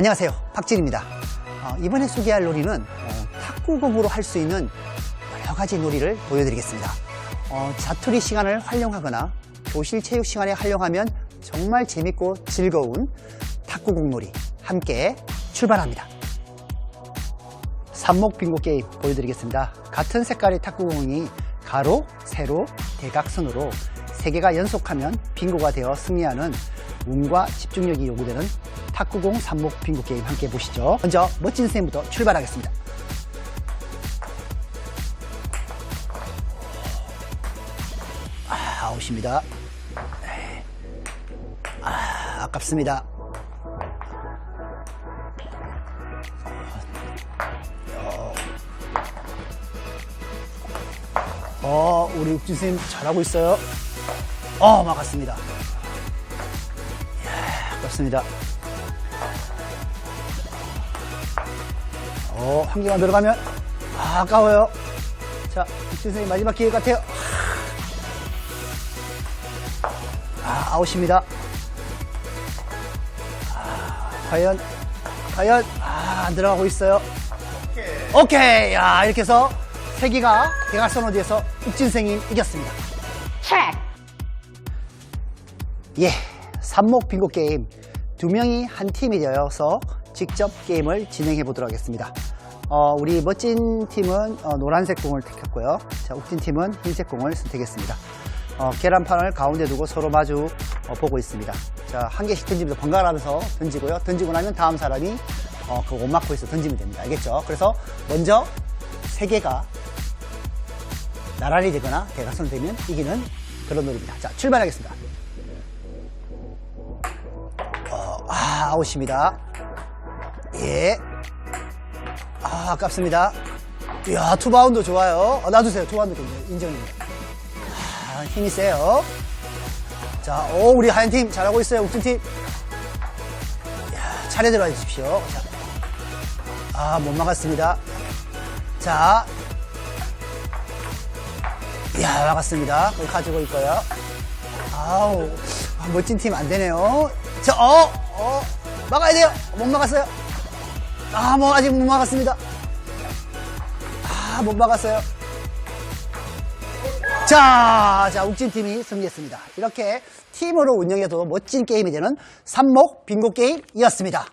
안녕하세요. 박진입니다. 어, 이번에 소개할 놀이는 어, 탁구공으로 할 수 있는 여러 가지 놀이를 보여드리겠습니다. 어, 자투리 시간을 활용하거나 교실 체육 시간에 활용하면 정말 재밌고 즐거운 탁구공 놀이 함께 출발합니다. 삼목 빙고 게임 보여드리겠습니다. 같은 색깔의 탁구공이 가로, 세로, 대각선으로 세 개가 연속하면 빙고가 되어 승리하는 운과 집중력이 요구되는 탁구공 삼목 빙고 게임 함께 보시죠. 먼저 멋진 선생님부터 출발하겠습니다. 아, 아웃입니다. 아, 아깝습니다. 어, 우리 육진 선생님 잘하고 있어요. 어, 막았습니다. 이야, 아깝습니다. 어, 한 개만 들어가면, 아, 아까워요. 자, 선생님 마지막 기회 같아요. 아, 아웃입니다. 아, 과연, 과연, 아, 안 들어가고 있어요. 오케이. 야, 이렇게 해서 세 개가 대각선 어디에서 육진생이 이겼습니다. 예, 삼목 빙고 게임 두 명이 한 팀이 되어서 직접 게임을 진행해 보도록 하겠습니다. 어, 우리 멋진 팀은 어, 노란색 공을 택했고요. 자, 욱진 팀은 흰색 공을 선택했습니다. 어, 계란판을 가운데 두고 서로 마주 어, 보고 있습니다. 자, 한 개씩 던지면서 번갈아 가면서 던지고요. 던지고 나면 다음 사람이 어, 그옷 막고 있어 던지면 됩니다. 알겠죠? 그래서 먼저 세 개가 나란히 되거나 대각선 되면 이기는 그런 놀이입니다. 자, 출발하겠습니다. 어, 아, 아웃입니다. 예. 아, 아깝습니다. 이야, 투바운드 좋아요. 어, 놔두세요. 투바운드 굉장히 인정입니다. 아, 힘이 세요. 자, 오, 우리 하얀 팀 잘하고 있어요. 욱진팀. 이야, 차례 들어와 주십시오. 자. 아, 못 막았습니다. 자. 이야, 막았습니다. 그걸 가지고 있고요. 아우, 아, 멋진 팀 안 되네요. 저, 어, 어, 막아야 돼요. 못 막았어요. 아, 뭐, 아직 못 막았습니다. 아, 못 막았어요. 자, 자, 욱진팀이 승리했습니다. 이렇게 팀으로 운영해도 멋진 게임이 되는 삼목 빙고 게임이었습니다.